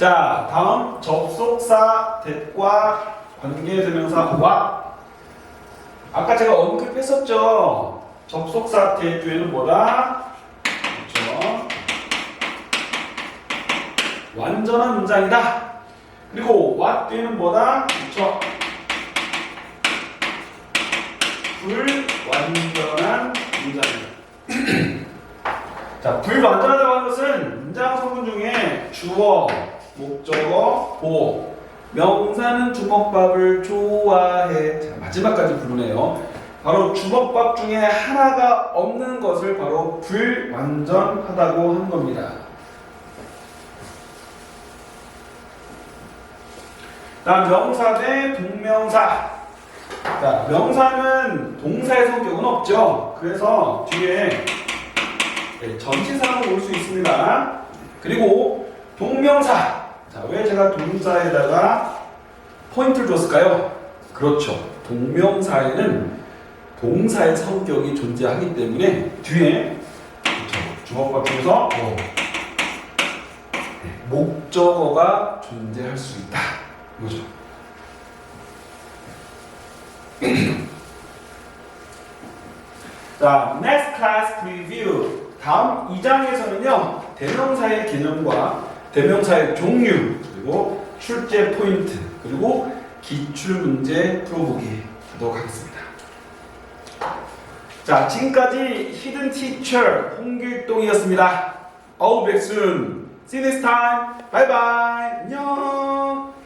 자, 다음 접속사 대과 관계대명사 와. 아까 제가 언급했었죠. 접속사 대주에는 뭐다? 그렇죠. 완전한 문장이다. 그리고 what 뒤에는 뭐다? 그렇죠. 불완전한 문장이다. 자, 불완전하다고 하는 것은 문장 성분 중에 주어, 목적어, 보어, 명사는 주먹밥을 좋아해. 자, 마지막까지 부르네요. 바로 주먹밥 중에 하나가 없는 것을 바로 불완전하다고 하는 겁니다. 다음 명사 대 동명사. 자, 명사는 동사의 성격은 없죠. 그래서 뒤에 네, 전치사로 올 수 있습니다. 그리고 동명사. 자, 왜 제가 동사에다가 포인트를 줬을까요? 그렇죠. 동명사에는 동사의 성격이 존재하기 때문에 뒤에. 주먹밥 중에서 뭐, 네, 목적어가 존재할 수 있다. 이거죠. 자, next class preview. 다음 2장에서는요, 대명사의 개념과 대명사의 종류, 그리고 출제 포인트, 그리고 기출 문제 풀어보기 하도록 하겠습니다. 자, 지금까지 히든 티처 홍길동이었습니다. Back soon. See you next time. Bye. 안녕.